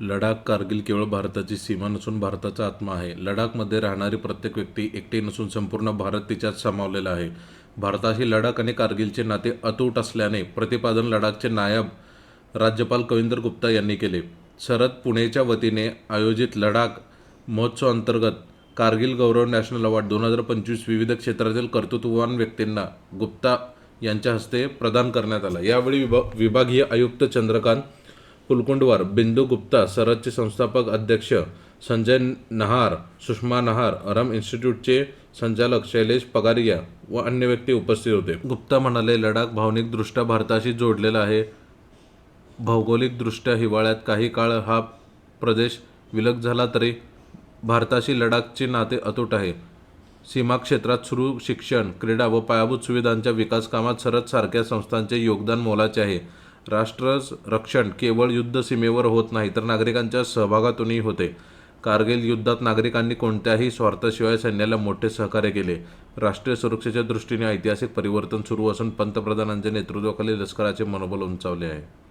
लडाख कारगिल केवळ भारताची सीमा नसून भारताचा आत्मा आहे. लडाखमध्ये राहणारी प्रत्येक व्यक्ती एकटी नसून संपूर्ण भारत तिच्यात सामावलेला आहे. भारताशी लडाख आणि कारगिलचे नाते अतूट असल्याने प्रतिपादन लडाखचे नायब राज्यपाल कविंदर गुप्ता यांनी केले. शरद पुणेच्या वतीने आयोजित लडाख महोत्सव अंतर्गत कारगिल गौरव नॅशनल अवॉर्ड दोन हजार पंचवीस विविध क्षेत्रातील कर्तृत्ववान व्यक्तींना गुप्ता यांच्या हस्ते प्रदान करण्यात आला. यावेळी विभा विभागीय आयुक्त चंद्रकांत कुलकुंडवार बिंदू गुप्ता सरदचे संस्थापक अध्यक्ष संजय नहार सुषमा नहार अरम इन्स्टिट्यूटचे संचालक शैलेश पगारिया व अन्य व्यक्ती उपस्थित होते. गुप्ता म्हणाले लडाख भावनिकदृष्ट्या भारताशी जोडलेला आहे. भौगोलिकदृष्ट्या हिवाळ्यात काही काळ हा प्रदेश विलग झाला तरी भारताशी लडाखचे नाते अतूट आहे. सीमा क्षेत्रात सुरू शिक्षण क्रीडा व पायाभूत सुविधांच्या विकास कामात सरद सारख्या संस्थांचे योगदान मोलाचे आहे. राष्ट्र रक्षण केवळ युद्ध सीमेवर होत नाही तर नागरिकांच्या सहभागातूनही होते. कारगिल युद्धात नागरिकांनी कोणत्याही स्वार्थाशिवाय सैन्याला मोठे सहकार्य केले. राष्ट्रीय सुरक्षेच्या दृष्टीने ऐतिहासिक परिवर्तन सुरू असून पंतप्रधानांच्या नेतृत्वाखाली लष्कराचे मनोबल उंचावले आहे.